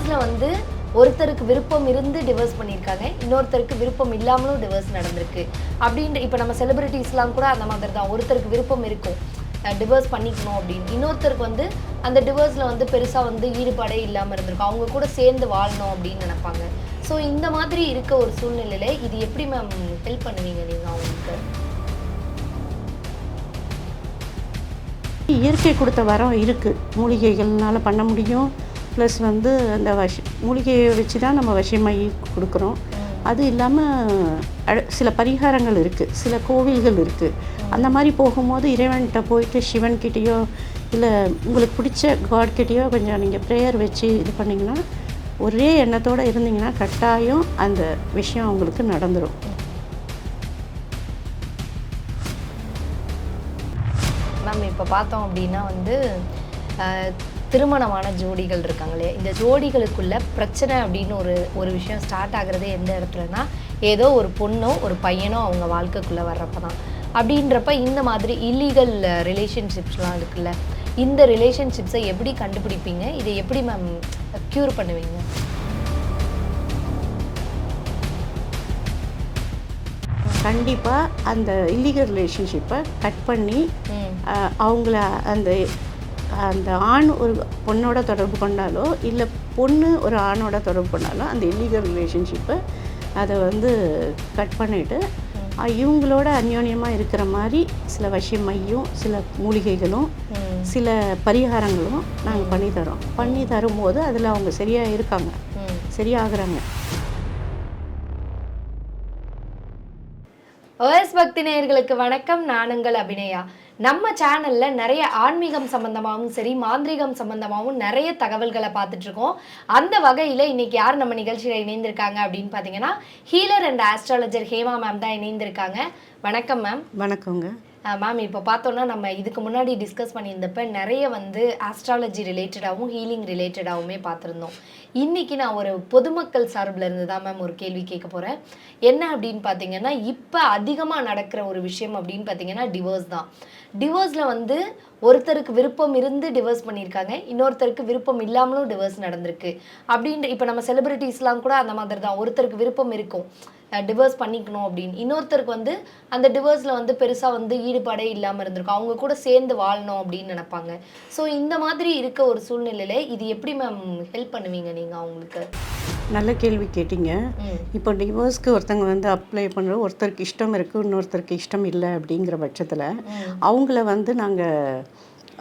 டிவோர்ஸில் வந்து ஒருத்தருக்கு விருப்பம் இருந்து டிவோர்ஸ் பண்ணியிருக்காங்க இன்னொருத்தருக்கு விருப்பம் இல்லாமலும் டிவோர்ஸ் நடந்திருக்கு. அப்படின்ற இப்போ நம்ம செலிபிரிட்டிஸ்லாம் கூட அந்த மாதிரி தான் ஒருத்தருக்கு விருப்பம் இருக்கும் டிவோர்ஸ் பண்ணிக்கணும் அப்படின்னு. இன்னொருத்தருக்கு வந்து அந்த டிவோர்ஸில் வந்து பெருசாக வந்து ஈடுபாடே இல்லாமல் இருந்திருக்கும். அவங்க கூட சேர்ந்து வாழணும் அப்படின்னு நினைப்பாங்க. ஸோ இந்த மாதிரி இருக்க ஒரு சூழ்நிலையில இது எப்படி மேம் ஹெல்ப் பண்ணுவீங்க நீங்கள் அவங்களுக்கு? இயற்கை கொடுத்த வரம் இருக்குது மூலிகைகள்னால பண்ண முடியும். ப்ளஸ் வந்து அந்த வஷ மூலிகையை வச்சு தான் நம்ம வசியமை கொடுக்குறோம். அது இல்லாமல் சில பரிகாரங்கள் இருக்குது சில கோவில்கள் இருக்குது அந்த மாதிரி போகும்போது இறைவன்கிட்ட போயிட்டு சிவன்கிட்டேயோ இல்லை உங்களுக்கு பிடிச்ச காட்கிட்டேயோ கொஞ்சம் நீங்கள் ப்ரேயர் வச்சு இது பண்ணிங்கன்னா ஒரே எண்ணத்தோடு இருந்தீங்கன்னா கட்டாயம் அந்த விஷயம் அவங்களுக்கு நடந்துடும் மேம் இப்போ பார்த்தோம் அப்படின்னா வந்து திருமணமான ஜோடிகள் இருக்காங்க இல்லையா? இந்த ஜோடிகளுக்குள்ள பிரச்சனை அப்படின்னு ஒரு ஒரு விஷயம் ஸ்டார்ட் ஆகுறதே எந்த இடத்துலனா ஏதோ ஒரு பொண்ணோ ஒரு பையனோ அவங்க வாழ்க்கைக்குள்ளே வர்றப்ப தான் அப்படின்றப்ப இந்த மாதிரி இல்லீகல் ரிலேஷன்ஷிப்ஸ்லாம் இருக்குல்ல இந்த ரிலேஷன்ஷிப்ஸை எப்படி கண்டுபிடிப்பீங்க? இதை எப்படி மேம் க்யூர் பண்ணுவீங்க? கண்டிப்பாக அந்த இல்லீகல் ரிலேஷன்ஷிப்பை கட் பண்ணி அவங்கள அந்த அந்த ஆண் ஒரு பொண்ணோட தொடர்பு கொண்டாலோ இல்லை பொண்ணு ஒரு ஆணோட தொடர்பு கொண்டாலோ அந்த இல்லீகல் ரிலேஷன்ஷிப்பை அதை வந்து கட் பண்ணிவிட்டு இவங்களோட அந்யோன்யமாக இருக்கிற மாதிரி சில வசியம் மையும் சில மூலிகைகளும் சில பரிகாரங்களும் நாங்கள் பண்ணி தரோம். பண்ணி தரும்போது அதில் அவங்க சரியாக இருக்காங்க. சரியாகிறாங்க. ஓஎஸ் பக்தி நேயர்களுக்கு வணக்கம். நான் உங்கள் அபிநயா. நம்ம சேனல்ல நிறைய ஆன்மீகம் சம்பந்தமாகவும் சரி மாந்திரீகம் சம்பந்தமாகவும் நிறைய தகவல்களை பார்த்துட்டு இருக்கோம் அந்த வகையில் இன்னைக்கு யார் நம்ம நிகழ்ச்சியில் இணைந்திருக்காங்க அப்படின்னு பார்த்தீங்கன்னா healer and astrologer Hema ma'am தான் இணைந்திருக்காங்க. வணக்கம் மேம் வணக்கங்க மேம் இப்போ பார்த்தோன்னா நம்ம இதுக்கு முன்னாடி டிஸ்கஸ் பண்ணியிருந்தப்ப நிறைய வந்து ஆஸ்ட்ராலஜி ரிலேட்டடாகவும் ஹீலிங் ரிலேட்டடாகவுமே பார்த்துருந்தோம். இன்னைக்கு நான் ஒரு பொதுமக்கள் சார்பில் இருந்து தான் மேம் ஒரு கேள்வி கேட்க போகிறேன் என்ன அப்படின்னு பார்த்தீங்கன்னா இப்போ அதிகமாக நடக்கிற ஒரு விஷயம் அப்படின்னு பார்த்தீங்கன்னா டிவோர்ஸ் தான். டிவோர்ஸில் வந்து ஒருத்தருக்கு விருப்பம் இருந்து டிவோர்ஸ் பண்ணியிருக்காங்க. இன்னொருத்தருக்கு விருப்பம் இல்லாமலும் டிவோர்ஸ் நடந்திருக்கு. அப்படின்ற இப்போ நம்ம செலிபிரிட்டிஸ்லாம் கூட அந்த மாதிரி தான் ஒருத்தருக்கு விருப்பம் இருக்கும். டிவோர்ஸ் பண்ணிக்கணும் அப்படின்னு. இன்னொருத்தருக்கு வந்து அந்த டிவோர்ஸில் வந்து பெருசாக வந்து ஈடுபாடே இல்லாமல் இருந்திருக்கும். அவங்க கூட சேர்ந்து வாழணும் அப்படின்னு நினைப்பாங்க. ஸோ இந்த மாதிரி இருக்க ஒரு சூழ்நிலையில இது எப்படி மேம் ஹெல்ப் பண்ணுவீங்க நீங்கள் அவங்களுக்கு? நல்ல கேள்வி கேட்டீங்க. இப்போ டிவோர்ஸ்க்கு ஒருத்தங்க வந்து அப்ளை பண்ணுற ஒருத்தருக்கு இஷ்டம் இருக்குது இன்னொருத்தருக்கு இஷ்டம் இல்லை அப்படிங்கிற பட்சத்தில் அவங்கள வந்து நாங்கள்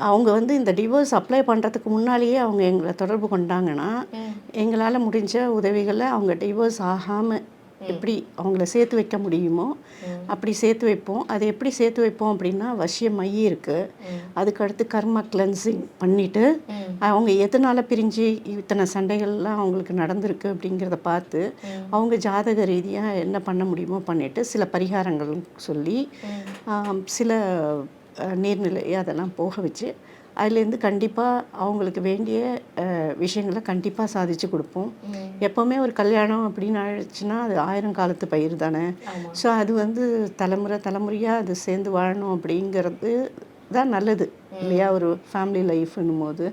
அவங்க வந்து இந்த டிவோர்ஸ் அப்ளை பண்ணுறதுக்கு முன்னாலேயே அவங்க எங்களை தொடர்பு கொண்டாங்கன்னா எங்களால் முடிஞ்ச உதவிகளை அவங்க டிவோர்ஸ் ஆகாமல் எப்படி அவங்கள சேர்த்து வைக்க முடியுமோ அப்படி சேர்த்து வைப்போம். அது எப்படி சேர்த்து வைப்போம் அப்படின்னா வசிய மைய இருக்குது அதுக்கடுத்து கர்ம கிளென்சிங் பண்ணிவிட்டு அவங்க எதனால் பிரிஞ்சு இத்தனை சண்டைகள்லாம் அவங்களுக்கு நடந்திருக்கு அப்படிங்கிறத பார்த்து அவங்க ஜாதக ரீதியாக என்ன பண்ண முடியுமோ பண்ணிவிட்டு சில பரிகாரங்கள் சொல்லி சில நீர்நிலை அதெல்லாம் போக வச்சு அதுலேருந்து கண்டிப்பாக அவங்களுக்கு வேண்டிய விஷயங்களை கண்டிப்பாக சாதிச்சு கொடுப்போம். எப்போவுமே ஒரு கல்யாணம் அப்படின்னு ஆயிடுச்சுன்னா அது ஆயிரம் காலத்து பயிர் தானே. ஸோ அது வந்து தலைமுறை தலைமுறையாக அது சேர்ந்து வாழணும் அப்படிங்கிறது தான் நல்லது இல்லையா? ஒரு ஃபேமிலி லைஃப்னும் போது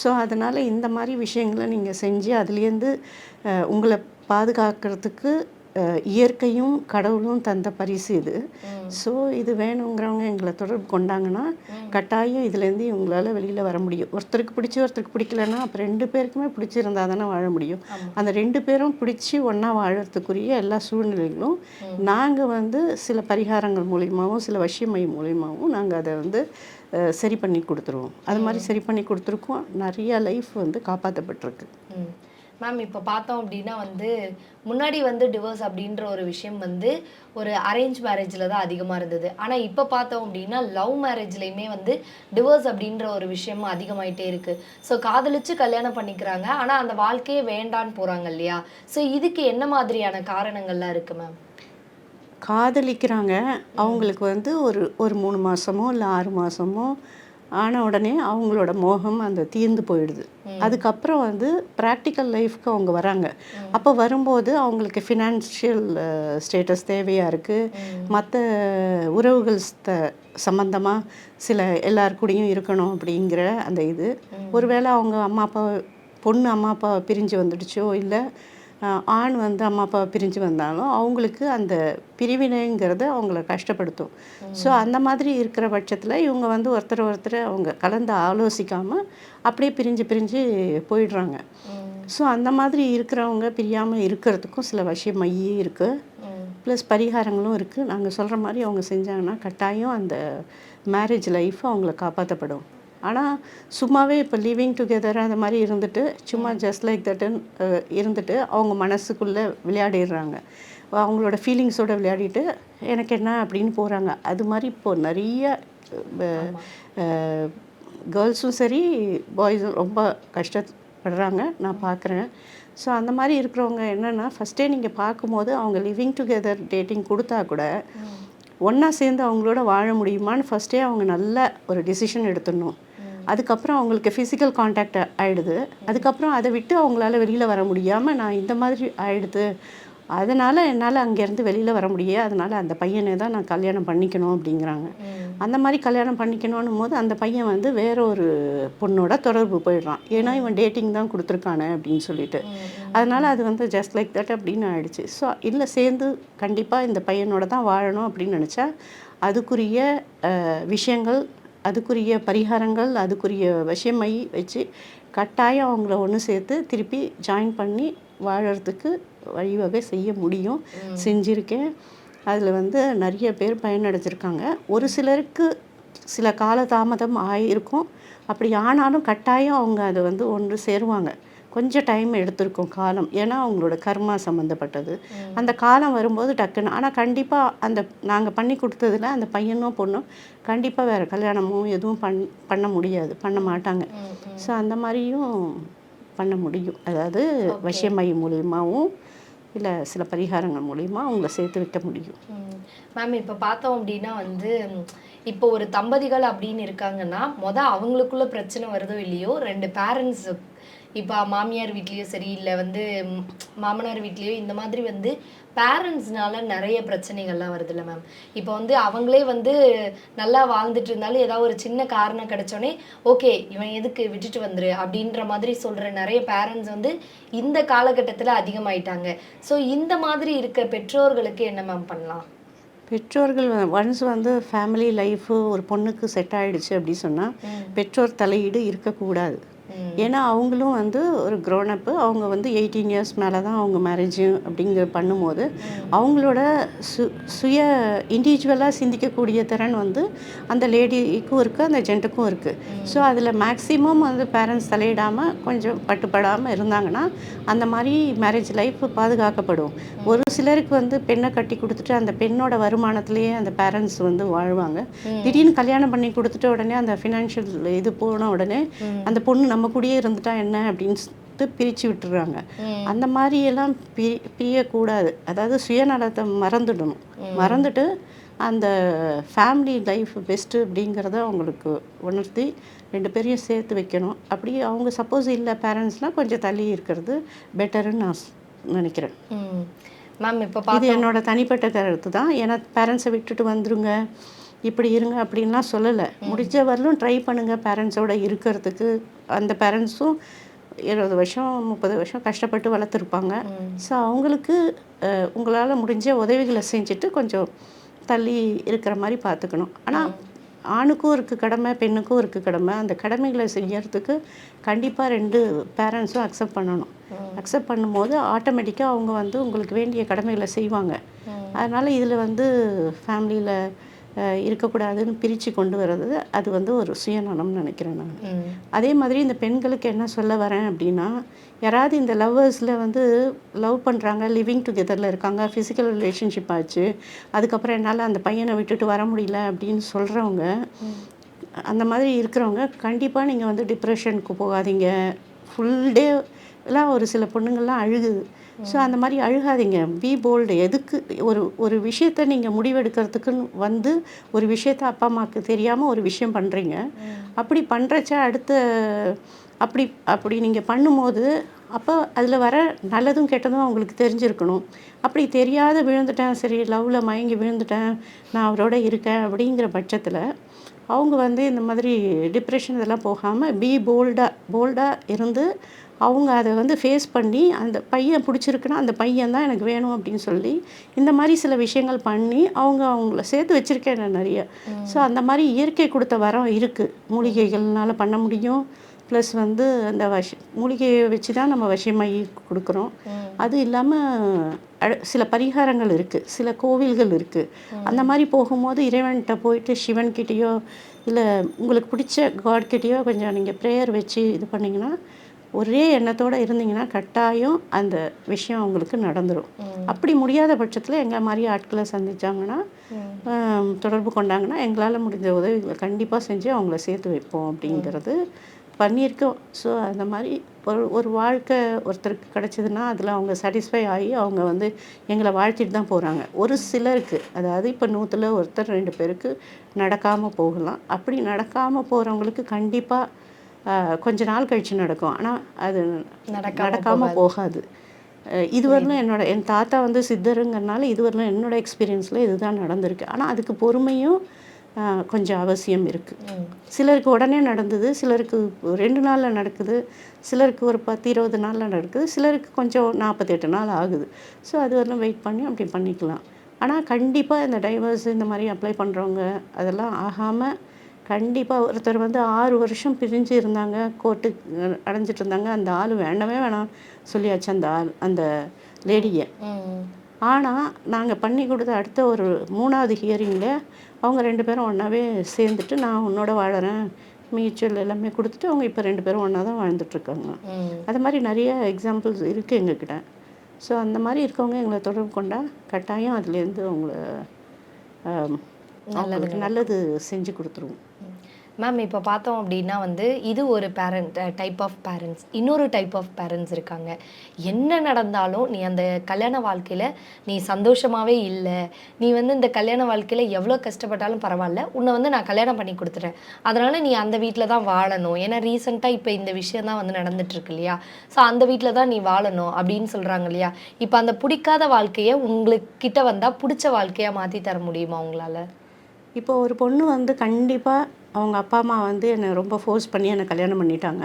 ஸோ அதனால் இந்த மாதிரி விஷயங்களை நீங்கள் செஞ்சு அதுலேருந்து உங்களை பாதுகாக்கிறதுக்கு இயற்கையும் கடவுளும் தந்த பரிசு இது. ஸோ இது வேணுங்கிறவங்க எங்களை தொடர்பு கொண்டாங்கன்னா கட்டாயம் இதுலேருந்து இவங்களால வெளியில் வர முடியும். ஒருத்தருக்கு பிடிச்சி ஒருத்தருக்கு பிடிக்கலன்னா அப்போ ரெண்டு பேருக்குமே பிடிச்சிருந்தா தானே வாழ முடியும். அந்த ரெண்டு பேரும் பிடிச்சி ஒன்றா வாழறதுக்குரிய எல்லா சூழ்நிலைகளும் நாங்கள் வந்து சில பரிகாரங்கள் மூலியமாகவும் சில வசியமை மூலியமாகவும் நாங்கள் அதை வந்து சரி பண்ணி கொடுத்துருவோம். அது மாதிரி சரி பண்ணி கொடுத்துருக்கோம். நிறைய லைஃப் வந்து காப்பாற்றப்பட்டிருக்கு மேம் இப்போ பார்த்தோம் அப்படின்னா வந்து முன்னாடி வந்து டிவோர்ஸ் அப்படின்ற ஒரு விஷயம் வந்து ஒரு அரேஞ்ச் மேரேஜில் தான் அதிகமாக இருந்தது. ஆனால் இப்போ பார்த்தோம் அப்படின்னா லவ் மேரேஜ்லேயுமே வந்து டிவோர்ஸ் அப்படின்ற ஒரு விஷயம் அதிகமாயிட்டே இருக்கு. ஸோ காதலிச்சு கல்யாணம் பண்ணிக்கிறாங்க. ஆனால் அந்த வாழ்க்கையே வேண்டான்னு போகிறாங்க இல்லையா? ஸோ இதுக்கு என்ன மாதிரியான காரணங்கள்லாம் இருக்கு மேம் காதலிக்கிறாங்க. அவங்களுக்கு வந்து ஒரு ஒரு மூணு மாதமோ இல்லை ஆறு மாதமோ ஆன உடனே அவங்களோட மோகம் அந்த தீர்ந்து போயிடுது. அதுக்கப்புறம் வந்து ப்ராக்டிக்கல் லைஃப்க்கு அவங்க வராங்க. அப்போ வரும்போது அவங்களுக்கு ஃபினான்ஷியல் ஸ்டேட்டஸ் தேவையாக இருக்குது மற்ற உறவுகள் ஸ்த- சம்பந்தமாக சில எல்லார் கூடயும் இருக்கணும் அப்படிங்கிற அந்த இது. ஒருவேளை அவங்க அம்மா அப்பா பொண்ணு அம்மா அப்பா பிரிஞ்சு வந்துடுச்சோ இல்லை ஆண் வந்து அம்மா அப்பா பிரிஞ்சு வந்தாலும் அவங்களுக்கு அந்த பிரிவினைங்கிறது அவங்கள கஷ்டப்படுத்தும். ஸோ அந்த மாதிரி இருக்கிற பட்சத்தில் இவங்க வந்து ஒருத்தர் ஒருத்தர் அவங்க கலந்து ஆலோசிக்காமல் அப்படியே பிரிஞ்சு பிரிஞ்சு போயிடுறாங்க. ஸோ அந்த மாதிரி இருக்கிறவங்க பிரியாமல் இருக்கிறதுக்கும் சில விஷயம் மையே இருக்குது ப்ளஸ் பரிகாரங்களும் இருக்குது நாங்கள் சொல்கிற மாதிரி அவங்க செஞ்சாங்கன்னா கட்டாயம் அந்த மேரேஜ் லைஃப் அவங்கள காப்பாற்றப்படும் ஆனால் சும்மாவே இப்போ லிவிங் டுகெதர் அந்த மாதிரி இருந்துட்டு சும்மா ஜஸ்ட் லைக் தட்டுன்னு இருந்துட்டு அவங்க மனசுக்குள்ளே விளையாடிடுறாங்க. அவங்களோட ஃபீலிங்ஸோட விளையாடிட்டு எனக்கு என்ன அப்படின்னு போகிறாங்க அது மாதிரி இப்போது நிறைய கேர்ள்ஸும் சரி பாய்ஸும் ரொம்ப கஷ்டப்படுறாங்க. நான் பார்க்குறேன் ஸோ அந்த மாதிரி இருக்கிறவங்க என்னென்னா ஃபஸ்ட்டே நீங்கள் பார்க்கும்போது அவங்க லிவிங் டுகெதர் டேட்டிங் கொடுத்தா கூட ஒன்றா சேர்ந்து அவங்களோட வாழ முடியுமான்னு ஃபஸ்ட்டே அவங்க நல்ல ஒரு டிசிஷன் எடுத்துடணும். அதுக்கப்புறம் அவங்களுக்கு ஃபிசிக்கல் காண்டாக்ட் ஆகிடுது அதுக்கப்புறம் அதை விட்டு அவங்களால வெளியில் வர முடியாமல் நான் இந்த மாதிரி ஆயிடுது. அதனால் என்னால் அங்கேருந்து வெளியில் வர முடியாது அதனால் அந்த பையனை தான் நான் கல்யாணம் பண்ணிக்கணும் அப்படிங்கிறாங்க. அந்த மாதிரி கல்யாணம் பண்ணிக்கணும் போது அந்த பையன் வந்து வேற ஒரு பொண்ணோட தொடர்பு போயிடுறான். ஏன்னா இவன் டேட்டிங் தான் கொடுத்துருக்கானே அப்படின்னு சொல்லிட்டு. அதனால் அது வந்து ஜஸ்ட் லைக் தட் அப்படின்னு ஆயிடுச்சு. ஸோ இல்லை சேர்ந்து கண்டிப்பாக இந்த பையனோட தான் வாழணும் அப்படின்னு நினச்சா அதுக்குரிய விஷயங்கள் அதுக்குரிய பரிகாரங்கள் அதுக்குரிய விஷயமை வச்சு கட்டாயம் அவங்கள ஒன்று சேர்த்து திருப்பி ஜாயின் பண்ணி வாழறதுக்கு வழிவகை செய்ய முடியும். செஞ்சுருக்கேன். அதில் வந்து நிறைய பேர் பயனடைஞ்சிருக்காங்க. ஒரு சிலருக்கு சில கால தாமதம் ஆகியிருக்கும் அப்படி ஆனாலும் கட்டாயம் அவங்க அதை வந்து ஒன்று சேருவாங்க. கொஞ்சம் டைம் எடுத்திருக்கும் காலம். ஏன்னா அவங்களோட கர்மா சம்மந்தப்பட்டது அந்த காலம் வரும்போது டக்குன்னு ஆனால் கண்டிப்பாக அந்த நாங்கள் பண்ணி கொடுத்ததுல அந்த பையனும் பொண்ணும் கண்டிப்பாக வேறு கல்யாணமும் எதுவும் பண் பண்ண முடியாது. பண்ண மாட்டாங்க. ஸோ அந்த மாதிரியும் பண்ண முடியும். அதாவது வசியமை மூலியமாகவும் இல்லை சில பரிகாரங்கள் மூலியமாக அவங்கள சேர்த்து வைக்க முடியும். மேம் இப்போ பார்த்தோம் அப்படின்னா வந்து இப்போ ஒரு தம்பதிகள் அப்படின்னு இருக்காங்கன்னா மொத அவங்களுக்குள்ள பிரச்சனை வருதோ இல்லையோ ரெண்டு பேரண்ட்ஸ் இப்போ மாமியார் வீட்லேயோ சரி இல்லை வந்து மாமனார் வீட்லேயோ இந்த மாதிரி வந்து பேரண்ட்ஸ்னால நிறைய பிரச்சனைகள்லாம் வருதுல்ல மேம் இப்போ வந்து அவங்களே வந்து நல்லா வாழ்ந்துட்டு இருந்தாலும் ஏதாவது ஒரு சின்ன காரணம் கிடைச்சோடனே ஓகே இவன் எதுக்கு விட்டுட்டு வந்துரு? அப்படின்ற மாதிரி சொல்கிற நிறைய பேரண்ட்ஸ் வந்து இந்த காலகட்டத்தில் அதிகமாயிட்டாங்க. ஸோ இந்த மாதிரி இருக்க பெற்றோர்களுக்கு என்ன மேம் பண்ணலாம்? பெற்றோர்கள் ஒன்ஸ் வந்து ஃபேமிலி லைஃபு ஒரு பொண்ணுக்கு செட் ஆயிடுச்சு அப்படி சொன்னால் பெற்றோர் தலையீடு இருக்கக்கூடாது. ஏன்னா அவங்களும் வந்து ஒரு க்ரோனப்பு அவங்க வந்து எயிட்டீன் இயர்ஸ் மேலே தான் அவங்க மேரேஜ் அப்படிங்கிற பண்ணும்போது அவங்களோட சு சுய இண்டிவிஜுவலாக சிந்திக்கக்கூடிய திறன் வந்து அந்த லேடிக்கும் இருக்குது அந்த ஜென்ட்டுக்கும் இருக்குது ஸோ அதில் மேக்ஸிமம் வந்து பேரண்ட்ஸ் தலையிடாமல் கொஞ்சம் பட்டுப்படாமல் இருந்தாங்கன்னா அந்த மாதிரி மேரேஜ் லைஃப் பாதுகாக்கப்படும். ஒரு சிலருக்கு வந்து பெண்ணை கட்டி கொடுத்துட்டு அந்த பெண்ணோட வருமானத்திலேயே அந்த பேரண்ட்ஸ் வந்து வாழ்வாங்க. திடீர்னு கல்யாணம் பண்ணி கொடுத்துட்ட உடனே அந்த ஃபினான்ஷியல் இது போன உடனே அந்த பொண்ணு நம்ம கூடயே இருந்துட்டா என்ன அப்படின்னு பிரித்து விட்டுறாங்க. அந்த மாதிரி எல்லாம் பிரி பிரியக்கூடாது. அதாவது சுயநலத்தை மறந்துடணும். மறந்துட்டு அந்த ஃபேமிலி லைஃப் பெஸ்ட்டு அப்படிங்கிறத அவங்களுக்கு உணர்த்தி ரெண்டு பேரையும் சேர்த்து வைக்கணும். அப்படி அவங்க சப்போஸ் இல்லை பேரண்ட்ஸ்னால் கொஞ்சம் தள்ளி இருக்கிறது பெட்டருன்னு நான் நினைக்கிறேன். மேம் இப்போ இது என்னோட தனிப்பட்ட கருத்து தான். ஏன்னா பேரண்ட்ஸை விட்டுட்டு வந்துருங்க. இப்படி இருங்க அப்படின்லாம் சொல்லலை. முடிஞ்ச வரலும் ட்ரை பண்ணுங்கள் பேரண்ட்ஸோட இருக்கிறதுக்கு. அந்த பேரண்ட்ஸும் இருபது வருஷம் முப்பது வருஷம் கஷ்டப்பட்டு வளர்த்துருப்பாங்க. ஸோ அவங்களுக்கு உங்களால் முடிஞ்ச உதவிகளை செஞ்சுட்டு கொஞ்சம் தள்ளி இருக்கிற மாதிரி பார்த்துக்கணும். ஆனால் ஆணுக்கும் இருக்குது கடமை பெண்ணுக்கும் இருக்குது கடமை. அந்த கடமைகளை செய்யறதுக்கு கண்டிப்பாக ரெண்டு பேரண்ட்ஸும் அக்செப்ட் பண்ணணும். அக்செப்ட் பண்ணும்போது ஆட்டோமேட்டிக்காக அவங்க வந்து உங்களுக்கு வேண்டிய கடமைகளை செய்வாங்க. அதனால் இதில் வந்து ஃபேமிலியில் இருக்கக்கூடாதுன்னு பிரித்து கொண்டு வர்றது அது வந்து ஒரு சுயநலம்னு நினைக்கிறேன் நான். அதே மாதிரி இந்த பெண்களுக்கு என்ன சொல்ல வரேன் அப்படின்னா யாராவது இந்த லவ்வர்ஸில் வந்து லவ் பண்ணுறாங்க லிவிங் டுகெதரில் இருக்காங்க ஃபிசிக்கல் ரிலேஷன்ஷிப் ஆச்சு அதுக்கப்புறம் என்னால் அந்த பையனை விட்டுட்டு வர முடியல அப்படின்னு சொல்கிறவங்க அந்த மாதிரி இருக்கிறவங்க கண்டிப்பாக நீங்கள் வந்து டிப்ரெஷனுக்கு போகாதீங்க. ஃபுல் டே எல்லாம் ஒரு சில பொண்ணுங்கள்லாம் அழுகுது. ஸோ அந்த மாதிரி அழுகாதீங்க. பி போல்டு எதுக்கு ஒரு ஒரு விஷயத்த நீங்கள் முடிவெடுக்கிறதுக்குன்னு வந்து ஒரு விஷயத்த அப்பா அம்மாவுக்கு தெரியாமல் ஒரு விஷயம் பண்ணுறீங்க அப்படி பண்ணுறச்ச அடுத்த அப்படி அப்படி நீங்கள் பண்ணும்போது அப்போ அதில் வர நல்லதும் கெட்டதும் அவங்களுக்கு தெரிஞ்சிருக்கணும். அப்படி தெரியாத விழுந்துட்டேன் சரி லவ்வில் மயங்கி விழுந்துட்டேன் நான் அவரோட இருக்கேன் அப்படிங்கிற பட்சத்தில் அவங்க வந்து இந்த மாதிரி டிப்ரெஷன் இதெல்லாம் போகாமல் பி போல்டாக போல்டாக இருந்து அவங்க அதை வந்து ஃபேஸ் பண்ணி அந்த பையன் பிடிச்சிருக்குன்னா அந்த பையன் தான் எனக்கு வேணும் அப்படின்னு சொல்லி இந்த மாதிரி சில விஷயங்கள் பண்ணி அவங்க அவங்கள சேர்த்து வச்சுருக்கேன் நான் நிறைய. ஸோ அந்த மாதிரி இயற்கை கொடுத்த வரம் இருக்குது மூலிகைகள்னால பண்ண முடியும். ப்ளஸ் வந்து அந்த வஷ மூலிகையை வச்சு தான் நம்ம வசியமாகி கொடுக்குறோம். அது இல்லாமல் சில பரிகாரங்கள் இருக்குது சில கோவில்கள் இருக்குது அந்த மாதிரி போகும்போது இறைவன்கிட்ட போயிட்டு சிவன்கிட்டேயோ இல்லை உங்களுக்கு பிடிச்ச காட்கிட்டேயோ கொஞ்சம் நீங்கள் ப்ரேயர் வச்சு இது பண்ணிங்கன்னா ஒரே எண்ணத்தோடு இருந்தீங்கன்னா கட்டாயம் அந்த விஷயம் அவங்களுக்கு நடந்துடும் அப்படி முடியாத பட்சத்தில் எங்களை மாதிரி ஆட்களை சந்திச்சாங்கன்னா ஆம், தொடர்பு கொண்டாங்கன்னா எங்களால் முடிஞ்ச உதவிகளை கண்டிப்பாக செஞ்சு அவங்கள சேர்த்து வைப்போம் அப்படிங்கிறது பண்ணியிருக்கோம் ஸோ அந்த மாதிரி ஒரு ஒரு வாழ்க்கை ஒருத்தருக்கு கிடச்சிதுன்னா அதில் அவங்க சாட்டிஸ்ஃபை ஆகி அவங்க வந்து எங்களை வாழ்த்திட்டு தான் போகிறாங்க ஒரு சிலருக்கு அதாவது இப்போ நூற்றில் ஒருத்தர் ரெண்டு பேருக்கு நடக்காமல் போகலாம். அப்படி நடக்காமல் போகிறவங்களுக்கு கண்டிப்பாக கொஞ்ச நாள் கழிச்சு நடக்கும். ஆனால் அது நடக்காம நடக்காமல் போகாது. இதுவரையிலும் என்னோட என் தாத்தா வந்து சித்தருங்கிறனால இதுவரையிலும் என்னோட எக்ஸ்பீரியன்ஸில் இதுதான் நடந்திருக்கு. ஆனால் அதுக்கு பொறுமையும் கொஞ்சம் அவசியம் இருக்குது சிலருக்கு உடனே நடந்தது சிலருக்கு ரெண்டு நாளில் நடக்குது சிலருக்கு ஒரு பத்து இருபது நாளில் நடக்குது சிலருக்கு கொஞ்சம் நாற்பத்தெட்டு நாள் ஆகுது. ஸோ அது வரலாம் வெயிட் பண்ணி அப்படி பண்ணிக்கலாம். ஆனால் கண்டிப்பாக இந்த டைவர்ஸ் இந்த மாதிரி அப்ளை பண்ணுறவங்க அதெல்லாம் ஆகாமல் கண்டிப்பாக ஒருத்தர் வந்து ஆறு வருஷம் பிரிஞ்சு இருந்தாங்க கோர்ட்டு அடைஞ்சிட்டு இருந்தாங்க. அந்த ஆள் வேண்டவே வேணாம் சொல்லியாச்சு அந்த ஆள் அந்த லேடியை. ஆனால் நாங்கள் பண்ணி கொடுத்த அடுத்த ஒரு மூணாவது ஹியரிங்கில் அவங்க ரெண்டு பேரும் ஒன்றாவே சேர்ந்துட்டு நான் உன்னோட வாழறேன். மியூச்சுவல் எல்லாமே கொடுத்துட்டு அவங்க இப்போ ரெண்டு பேரும் ஒன்றா தான் வாழ்ந்துட்டுருக்காங்க அது மாதிரி நிறைய எக்ஸாம்பிள்ஸ் இருக்குது எங்ககிட்ட. ஸோ அந்த மாதிரி இருக்கவங்க எங்களை தொடர்பு கொண்டா கட்டாயம் அதுலேருந்து அவங்கள அவங்களுக்கு நல்லது செஞ்சு கொடுத்துருவோம். மேம் இப்போ பார்த்தோம் அப்படின்னா வந்து இது ஒரு பேரண்ட் டைப் ஆஃப் பேரண்ட்ஸ் இன்னொரு டைப் ஆஃப் பேரண்ட்ஸ் இருக்காங்க. என்ன நடந்தாலும் நீ அந்த கல்யாண வாழ்க்கையில் நீ சந்தோஷமாகவே இல்லை. நீ வந்து இந்த கல்யாண வாழ்க்கையில் எவ்வளோ கஷ்டப்பட்டாலும் பரவாயில்ல. உன்னை வந்து நான் கல்யாணம் பண்ணி கொடுத்துட்டேன். அதனால் நீ அந்த வீட்டில் தான் வாழணும். ஏன்னா ரீசெண்டாக இப்போ இந்த விஷயம் தான் வந்து நடந்துட்டுருக்கு இல்லையா? ஸோ அந்த வீட்டில் தான் நீ வாழணும் அப்படின்னு சொல்கிறாங்க இல்லையா? இப்போ அந்த பிடிக்காத வாழ்க்கையை உங்களுக்கு கிட்ட வந்தால் பிடிச்ச வாழ்க்கையாக மாற்றி தர முடியுமா உங்களால்? இப்போ ஒரு பொண்ணு வந்து கண்டிப்பாக அவங்க அப்பா அம்மா வந்து என்னை ரொம்ப ஃபோர்ஸ் பண்ணி என்னை கல்யாணம் பண்ணிட்டாங்க.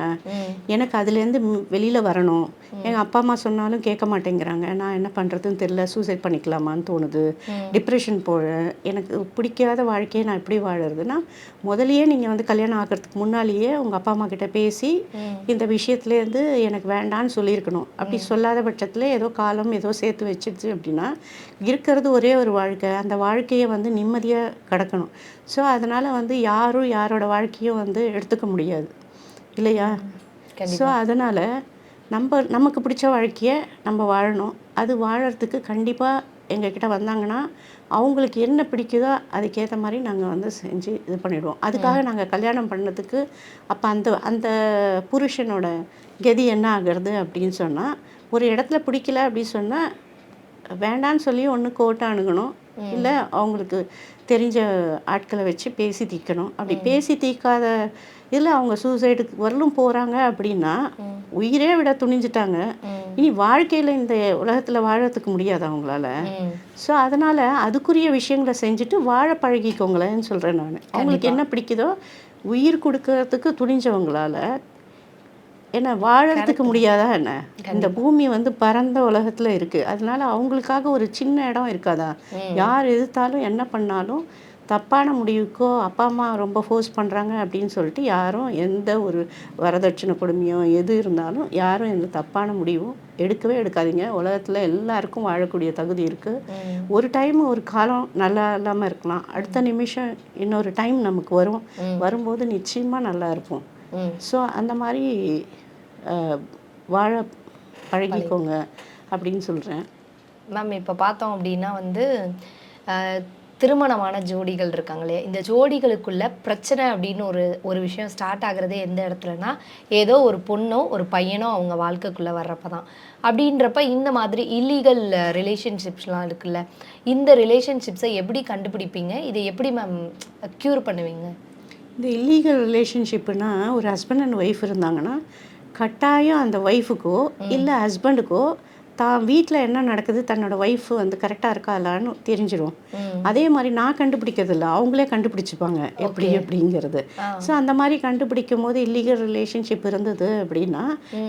எனக்கு அதுலேருந்து வெளியில் வரணும். எங்கள் அப்பா அம்மா சொன்னாலும் கேட்க மாட்டேங்கிறாங்க. நான் என்ன பண்ணுறதுன்னு தெரில சூசைட் பண்ணிக்கலாமான்னு தோணுது. டிப்ரெஷன் போகிறேன் எனக்கு பிடிக்காத வாழ்க்கையை நான் எப்படி வாழறதுன்னா முதலையே நீங்கள் வந்து கல்யாணம் ஆகிறதுக்கு முன்னாலேயே உங்கள் அப்பா அம்மா கிட்ட பேசி இந்த விஷயத்துலேருந்து எனக்கு வேண்டான்னு சொல்லியிருக்கணும். அப்படி சொல்லாத பட்சத்தில் ஏதோ காலம் ஏதோ சேர்த்து வச்சிடுச்சு அப்படின்னா இருக்கிறது ஒரே ஒரு வாழ்க்கை. அந்த வாழ்க்கையை வந்து நிம்மதியாக கடக்கணும். ஸோ அதனால் வந்து யாரும் யாரோட வாழ்க்கையும் வந்து எடுத்துக்க முடியாது. இல்லையா? ஸோ அதனால் நம்ம நமக்கு பிடிச்ச வாழ்க்கையை நம்ம வாழணும். அது வாழறதுக்கு கண்டிப்பாக எங்ககிட்ட வந்தாங்கன்னா அவங்களுக்கு என்ன பிடிக்குதோ அதுக்கேற்ற மாதிரி நாங்கள் வந்து செஞ்சு இது பண்ணிடுவோம். அதுக்காக நாங்கள் கல்யாணம் பண்ணதுக்கு அப்போ அந்த அந்த புருஷனோட கதி என்ன ஆகிறது அப்படின்னு சொன்னால் ஒரு இடத்துல பிடிக்கல அப்படின்னு சொன்னால் வேண்டான்னு சொல்லி ஒன்று கோர்ட்டை அணுகணும். இல்லை அவங்களுக்கு தெரிஞ்ச ஆட்களை வச்சு பேசி தீர்க்கணும். அப்படி பேசி தீர்க்காத இதில் அவங்க சூசைடுக்கு வரலும் போகிறாங்க அப்படின்னா உயிரே விட துணிஞ்சிட்டாங்க. இனி வாழ்க்கையில் இந்த உலகத்தில் வாழறதுக்கு முடியாது அவங்களால. ஸோ அதனால் அதுக்குரிய விஷயங்களை செஞ்சுட்டு வாழ பழகிக்கோங்களேன்னு சொல்கிறேன் நான். அவங்களுக்கு என்ன பிடிக்குதோ உயிர் கொடுக்கறதுக்கு துணிஞ்சவங்களால என்ன வாழறதுக்கு முடியாதா என்ன? இந்த பூமி வந்து பரந்த உலகத்துல இருக்கு. அதனால அவங்களுக்காக ஒரு சின்ன இடம் இருக்காதா? யார் எதிர்த்தாலும் என்ன பண்ணாலும் தப்பான முடிவுக்கோ அப்பா அம்மா ரொம்ப ஃபோர்ஸ் பண்ணுறாங்க அப்படின்னு சொல்லிட்டு யாரும் எந்த ஒரு வரதட்சணை கொடுமையோ எது இருந்தாலும் யாரும் எந்த தப்பான முடிவும் எடுக்கவே எடுக்காதீங்க. உலகத்தில் எல்லாருக்கும் வாழக்கூடிய தகுதி இருக்குது ஒரு டைம் ஒரு காலம் நல்லா இல்லாமல் இருக்கலாம். அடுத்த நிமிஷம் இன்னொரு டைம் நமக்கு வரும். வரும்போது நிச்சயமாக நல்லா இருப்போம். ஸோ அந்த மாதிரி வாழ பழகிக்கோங்க அப்படின்னு சொல்கிறேன் மேம் இப்போ பார்த்தோம் அப்படின்னா வந்து திருமணமான ஜோடிகள் இருக்காங்களே இந்த ஜோடிகளுக்குள்ள பிரச்சனை அப்படின்னு ஒரு ஒரு விஷயம் ஸ்டார்ட் ஆகுறதே எந்த இடத்துலனா ஏதோ ஒரு பொண்ணோ ஒரு பையனோ அவங்க வாழ்க்கைக்குள்ளே வர்றப்ப தான் அப்படின்றப்ப இந்த மாதிரி இல்லீகல் ரிலேஷன்ஷிப்ஸ்லாம் இருக்குல்ல இந்த ரிலேஷன்ஷிப்ஸை எப்படி கண்டுபிடிப்பீங்க? இதை எப்படி மேம் க்யூர் பண்ணுவீங்க? இந்த இல்லீகல் ரிலேஷன்ஷிப்புனா ஒரு ஹஸ்பண்ட் அண்ட் ஒய்ஃப் இருந்தாங்கன்னா கட்டாயம் அந்த ஒய்ஃபுக்கோ இல்லை ஹஸ்பண்டுக்கோ தான் வீட்டில் என்ன நடக்குது தன்னோட ஒய்ஃப் வந்து கரெக்டாக இருக்காளான்னு தெரிஞ்சிடும். அதே மாதிரி நான் கண்டுபிடிக்கிறது இல்ல அவங்களே கண்டுபிடிச்சிப்பாங்க எப்படி எப்படிங்கிறது. ஆ. ஸோ அந்த மாதிரி கண்டுபிடிக்கும் போது இல்லீகல் ரிலேஷன்ஷிப் இருந்தது அப்படின்னா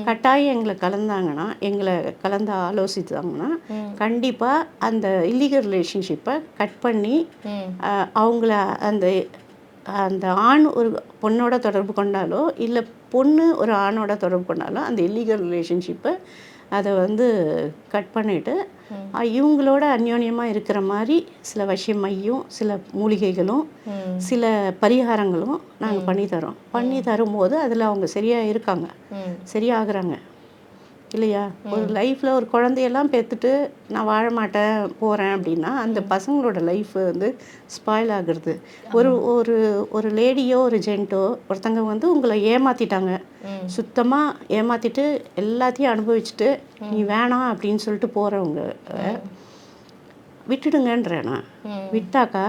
கட்டாயம் எங்களை கலந்தாங்கன்னா எங்களை கலந்து ஆலோசித்தாங்கன்னா கண்டிப்பாக அந்த இல்லீகல் ரிலேஷன்ஷிப்பை கட் பண்ணி அவங்கள அந்த அந்த ஆண் ஒரு பொண்ணோட தொடர்பு கொண்டாலோ இல்லை பொண்ணு ஒரு ஆணோட தொடர்பு கொண்டாலோ அந்த இல்லீகல் ரிலேஷன்ஷிப்பை அதை வந்து கட் பண்ணிவிட்டு இவங்களோட அந்யோன்யமாக இருக்கிற மாதிரி சில விஷயம் மையும் சில மூலிகைகளும். சில பரிகாரங்களும் நாங்கள் பண்ணி தரோம். பண்ணி தரும்போது அதில் அவங்க சரியாக இருக்காங்க. சரியாகிறாங்க. இல்லையா? ஒரு லைஃப்பில் ஒரு குழந்தையெல்லாம் பெற்றுட்டு நான் வாழ மாட்டேன் போகிறேன் அப்படின்னா அந்த பசங்களோட லைஃப் வந்து ஸ்பாயில் ஆகுறது. ஒரு ஒரு ஒரு லேடியோ ஒரு ஜென்ட்டோ ஒருத்தங்க வந்து உங்களை ஏமாற்றிட்டாங்க. சுத்தமாக ஏமாற்றிட்டு எல்லாத்தையும் அனுபவிச்சுட்டு நீ வேணாம் அப்படின்னு சொல்லிட்டு போகிறவங்க விட்டுடுங்கன்றேன் நான். விட்டாக்கா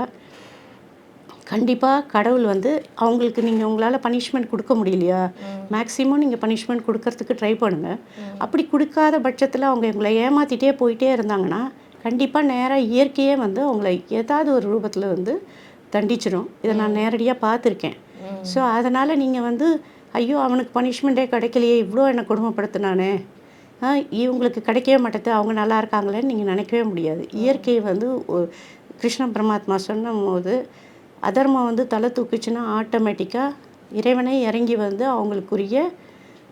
கண்டிப்பாக கடவுள் வந்து அவங்களுக்கு நீங்கள் உங்களால் பனிஷ்மெண்ட் கொடுக்க முடியலையா? மேக்ஸிமம் நீங்கள் பனிஷ்மெண்ட் கொடுக்கறதுக்கு ட்ரை பண்ணுங்கள் அப்படி கொடுக்காத பட்சத்தில் அவங்க உங்களை ஏமாற்றிட்டே போயிட்டே இருந்தாங்கன்னா கண்டிப்பாக நேராக இயற்கையே வந்து அவங்கள ஏதாவது ஒரு ரூபத்தில் வந்து தண்டிச்சிடும் இதை நான் நேரடியாக பார்த்துருக்கேன். ஸோ அதனால் நீங்கள் வந்து ஐயோ அவனுக்கு பனிஷ்மெண்ட்டே கிடைக்கலையே இவ்வளோ என்னை கொடுமைப்படுத்தினானே. இவங்களுக்கு கிடைக்கவே மாட்டேது அவங்க நல்லா இருக்காங்களேன்னு நீங்கள் நினைக்கவே முடியாது. இயற்கை வந்து கிருஷ்ண பரமாத்மா சொன்னும் போது அதர்மம் வந்து தலை தூக்குச்சுன்னா ஆட்டோமேட்டிக்காக இறைவனே இறங்கி வந்து அவங்களுக்குரிய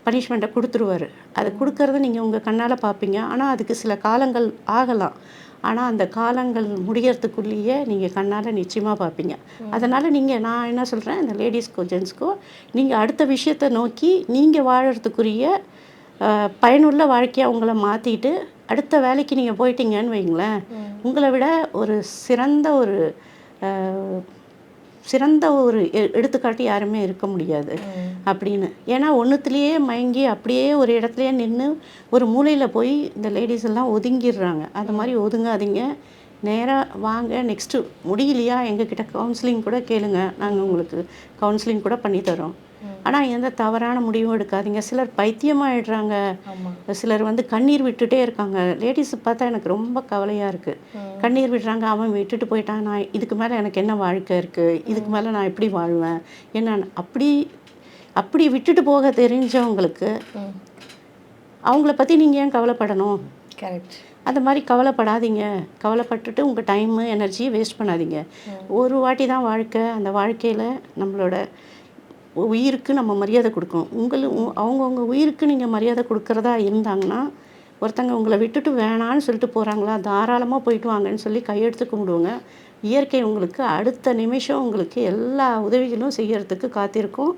பனிஷ்மெண்ட்டை கொடுத்துருவாரு. அது கொடுக்கறத நீங்கள் உங்கள் கண்ணால் பார்ப்பீங்க ஆனால் அதுக்கு சில காலங்கள் ஆகலாம். ஆனால் அந்த காலங்கள் முடியறதுக்குள்ளேயே நீங்கள் கண்ணால் நிச்சயமாக பார்ப்பீங்க அதனால் நீங்கள் நான் என்ன சொல்கிறேன் இந்த லேடிஸ்க்கோ ஜென்ஸ்க்கோ நீங்கள் அடுத்த விஷயத்தை நோக்கி நீங்கள் வாழறதுக்குரிய பயனுள்ள வாழ்க்கையை உங்களை மாற்றிட்டு அடுத்த வேலைக்கு நீங்கள் போயிட்டீங்கன்னு வைங்களேன் உங்களை விட ஒரு சிறந்த ஒரு சிறந்த ஒரு எ- எடுத்துக்காட்டு யாருமே இருக்க முடியாது அப்படின்னு. ஏன்னா ஒன்றுத்துலேயே மயங்கி அப்படியே ஒரு இடத்துலையே நின்று ஒரு மூலையில் போய் இந்த லேடிஸ் எல்லாம் ஒதுங்கிடுறாங்க. அந்த மாதிரி ஒதுங்காதீங்க. நேராக வாங்க. நெக்ஸ்ட்டு முடியலையா? எங்ககிட்ட கவுன்சிலிங் கூட கேளுங்க. நாங்கள் உங்களுக்கு கவுன்சிலிங் கூட பண்ணி தரோம். ஆனால் எந்த தவறான முடிவும் எடுக்காதீங்க. சிலர் பைத்தியமாயிடுறாங்க. ஆமா. சிலர் வந்து கண்ணீர் விட்டுட்டே இருக்காங்க. லேடிஸ் பார்த்தா எனக்கு ரொம்ப கவலையாக இருக்குது கண்ணீர் விடுறாங்க அவன் விட்டுட்டு போயிட்டான். நான் இதுக்கு மேலே எனக்கு என்ன வாழ்க்கை இருக்குது இதுக்கு மேலே நான் எப்படி வாழ்வேன்? என்ன அப்படி அப்படி விட்டுட்டு போக தெரிஞ்சவங்களுக்கு. அவங்கள பற்றி நீங்கள் ஏன் கவலைப்படணும்? கரெக்ட். அந்த மாதிரி கவலைப்படாதீங்க. கவலைப்பட்டுட்டு உங்கள் டைமு எனர்ஜியை வேஸ்ட் பண்ணாதீங்க. ஒரு வாட்டி தான் வாழ்க்கை. அந்த வாழ்க்கையில் நம்மளோட உயிருக்கு நம்ம மரியாதை கொடுக்கணும். உங்களுக்கு அவங்கவுங்க உயிருக்கு நீங்கள் மரியாதை கொடுக்குறதா இருந்தாங்கன்னா ஒருத்தங்க உங்களை விட்டுட்டு வேணான்னு சொல்லிட்டு போகிறாங்களா தாராளமாக போயிட்டு வாங்கன்னு சொல்லி கையெடுத்து கும்பிடுவோங்க. இயற்கை உங்களுக்கு அடுத்த நிமிஷம் உங்களுக்கு எல்லா உதவிகளும் செய்கிறதுக்கு காத்திருக்கும்.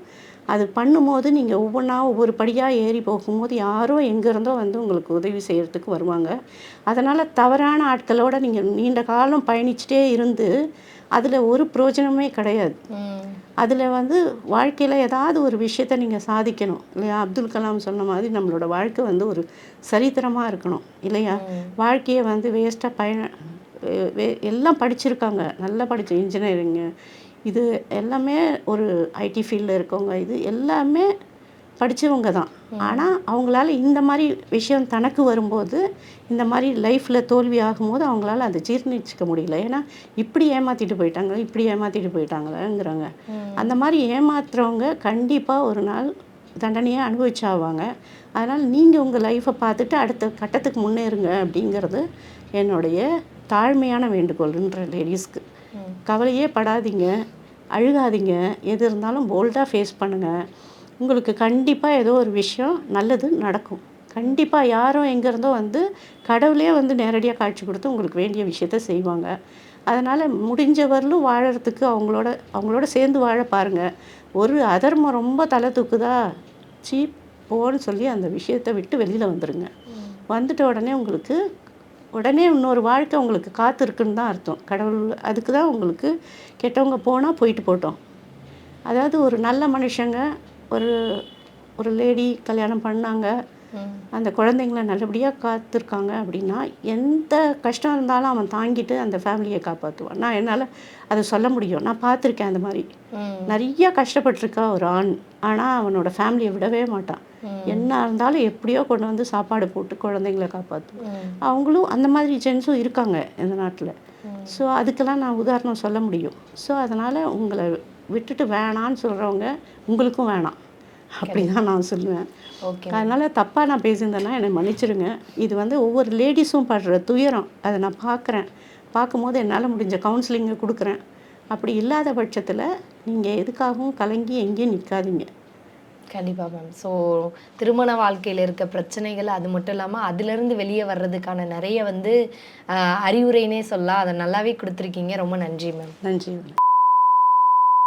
அது பண்ணும்போது நீங்கள் ஒவ்வொன்றா ஒவ்வொரு படியாக ஏறி போகும்போது யாரோ எங்கேருந்தோ வந்து உங்களுக்கு உதவி செய்கிறதுக்கு வருவாங்க. அதனால் தவறான ஆட்களோடு நீங்கள் நீண்ட காலம் பயணிச்சுட்டே இருந்து அதில் ஒரு பிரயோஜனமே கிடையாது. அதில் வந்து வாழ்க்கையில் ஏதாவது ஒரு விஷயத்த நீங்கள் சாதிக்கணும். இல்லையா? அப்துல் கலாம் சொன்ன மாதிரி நம்மளோட வாழ்க்கை வந்து ஒரு சரித்திரமாக இருக்கணும். இல்லையா? வாழ்க்கையை வந்து வேஸ்ட்டாக பயண எல்லாம் படிச்சிருக்காங்க. நல்லா படிச்ச இன்ஜினியரிங்கு இது எல்லாமே ஒரு ஐடி ஃபீல்டில் இருக்கவங்க இது எல்லாமே படித்தவங்க தான். ஆனால் அவங்களால இந்த மாதிரி விஷயம் தனக்கு வரும்போது இந்த மாதிரி லைஃப்பில் தோல்வி ஆகும்போது அவங்களால அதை ஜீர்ணிச்சிக்க முடியல. ஏன்னா இப்படி ஏமாற்றிட்டு போயிட்டாங்க இப்படி ஏமாற்றிட்டு போயிட்டாங்களேங்கிறாங்க. அந்த மாதிரி ஏமாத்துறவங்க கண்டிப்பாக ஒரு நாள் தண்டனையை அனுபவிச்சாவாங்க. அதனால் நீங்கள் உங்கள் லைஃப்பை பார்த்துட்டு அடுத்த கட்டத்துக்கு முன்னேறுங்க அப்படிங்கிறது என்னுடைய தாழ்மையான வேண்டுகோள்ன்ற லேடிஸ்க்கு. கவலையே படாதீங்க அழுகாதீங்க எது இருந்தாலும் போல்டாக ஃபேஸ் பண்ணுங்கள் உங்களுக்கு கண்டிப்பாக ஏதோ ஒரு விஷயம் நல்லது நடக்கும். கண்டிப்பாக யாரோ எங்கேருந்தோ வந்து கடவுளே வந்து நேரடியாக காட்சி கொடுத்து உங்களுக்கு வேண்டிய விஷயத்த செய்வாங்க. அதனால் முடிஞ்சவரையிலும் வாழறதுக்கு அவங்களோட அவங்களோட சேர்ந்து வாழ பாருங்கள் ஒரு அதர்மம் ரொம்ப தலை தூக்குதா? சீப் போன்னு சொல்லி அந்த விஷயத்தை விட்டு வெளியில் வந்துடுங்க வந்துட்ட உடனே உங்களுக்கு உடனே இன்னொரு வாழ்க்கை உங்களுக்கு காத்திருக்குன்னு தான் அர்த்தம். கடவுள் அதுக்கு தான் உங்களுக்கு கெட்டவங்க போனால் போயிட்டு போட்டோம். அதாவது ஒரு நல்ல மனுஷங்க ஒரு ஒரு லேடி கல்யாணம் பண்ணாங்க. அந்த குழந்தைங்கள நல்லபடியாக காத்திருக்காங்க அப்படின்னா எந்த கஷ்டம் இருந்தாலும் அவன் தாங்கிட்டு அந்த ஃபேமிலியை காப்பாற்றுவான் நான் என்னால் அதை சொல்ல முடியும். நான் பார்த்துருக்கேன் அந்த மாதிரி. நிறைய கஷ்டப்பட்டிருக்கா ஒரு ஆண். ஆனால் அவனோட ஃபேமிலியை விடவே மாட்டான். என்ன இருந்தாலும் எப்படியோ கொண்டு வந்து சாப்பாடு போட்டு குழந்தைங்களை காப்பாற்றும் ம். அவங்களும் அந்த மாதிரி ஜென்ஸும் இருக்காங்க இந்த நாட்டில். ஸோ அதுக்கெல்லாம் நான் உதாரணம் சொல்ல முடியும். ஸோ அதனால் உங்களை விட்டுட்டு வேணான்னு சொல்கிறவங்க உங்களுக்கும் வேணாம். அப்படி தான் நான் சொல்லுவேன். ஓகே. அதனால் தப்பாக நான் பேசியிருந்தேன்னா என்னை மன்னிச்சிடுங்க இது வந்து ஒவ்வொரு லேடிஸும் படுற துயரம். அதை நான் பார்க்குறேன். பார்க்கும்போது என்னால் முடிஞ்ச கவுன்சிலிங்கை கொடுக்குறேன். அப்படி இல்லாத பட்சத்தில் நீங்கள் எதுக்காகவும் கலங்கி எங்கேயும் நிற்காதீங்க கண்டிப்பாக மேம் ஸோ திருமண வாழ்க்கையில் இருக்க பிரச்சனைகள் அது மட்டும் இல்லாமல் அதுலேருந்து வெளியே வர்றதுக்கான நிறைய வந்து அறிவுரைனே சொல்லலாம். அதை நல்லாவே கொடுத்துருக்கீங்க. ரொம்ப நன்றி மேம் நன்றி.